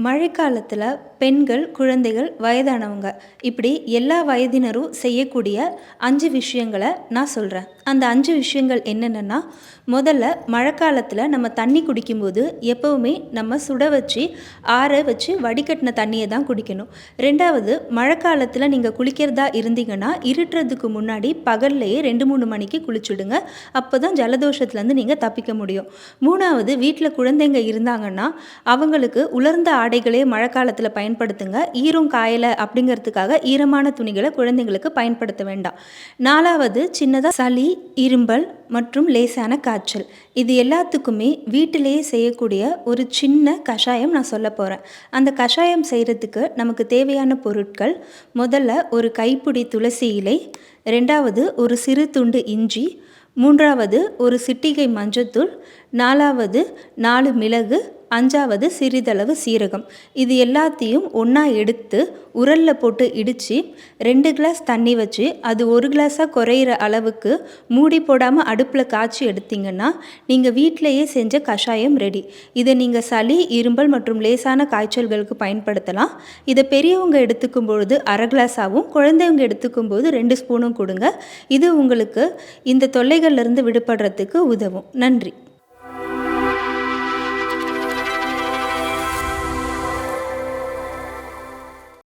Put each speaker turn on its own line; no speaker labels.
மழைக்காலத்தில் பெண்கள் குழந்தைகள் வயதானவங்க. இப்படி எல்லா வயதினரும் செய்யக்கூடிய அஞ்சு விஷயங்களை நான் சொல்கிறேன் அந்த அஞ்சு விஷயங்கள் என்னென்னா முதல்ல மழைக்காலத்தில் நம்ம தண்ணி குடிக்கும்போது எப்போவுமே நம்ம சுட வச்சு ஆற வச்சு வடிகட்டின தண்ணியை தான் குடிக்கணும். ரெண்டாவது மழைக்காலத்தில் நீங்கள் குளிக்கிறதா இருந்தீங்கன்னா இருட்டுறதுக்கு முன்னாடி பகல்லையே ரெண்டு மூணு மணிக்கு குளிச்சுடுங்க. அப்போ தான் ஜலதோஷத்துலேருந்து நீங்கள் தப்பிக்க முடியும். மூணாவது வீட்டில் குழந்தைங்க இருந்தாங்கன்னா அவங்களுக்கு உலர்ந்த ஆடைகளே மழைக்காலத்தில் பயன்படுத்துங்க. ஈரம் காயலை அப்படிங்கிறதுக்காக ஈரமான துணிகளை குழந்தைங்களுக்கு பயன்படுத்த வேண்டாம். நாலாவது சின்னதாக சளி இரும்பல் மற்றும் லேசான காய்ச்சல். இது எல்லாத்துக்குமே வீட்டிலேயே செய்யக்கூடிய ஒரு சின்ன கஷாயம் நான் சொல்ல போகிறேன் அந்த கஷாயம் செய்கிறதுக்கு நமக்கு தேவையான பொருட்கள் முதல்ல ஒரு கைப்பிடி துளசி இலை ரெண்டாவது ஒரு சிறு துண்டு இஞ்சி மூன்றாவது ஒரு சிட்டிகை மஞ்சத்தூள் நாலாவது நாலு மிளகு அஞ்சாவது சிறிதளவு சீரகம். இது எல்லாத்தையும் ஒன்றா எடுத்து உரலில் போட்டு இடித்து ரெண்டு கிளாஸ் தண்ணி வச்சு அது ஒரு கிளாஸாக குறையிற அளவுக்கு மூடி போடாமல் அடுப்பில் காய்ச்சி எடுத்திங்கன்னா நீங்கள் வீட்டிலையே செஞ்ச கஷாயம் ரெடி இதை நீங்கள் சளி இரும்பல் மற்றும் லேசான காய்ச்சல்களுக்கு பயன்படுத்தலாம். இதை பெரியவங்க எடுத்துக்கும் பொழுது அரை கிளாஸாகவும் குழந்தைங்க எடுத்துக்கும் போது ரெண்டு ஸ்பூனும் கொடுங்க. இது உங்களுக்கு இந்த தொல்லைகள்லேருந்து விடுபடுறதுக்கு உதவும். நன்றி.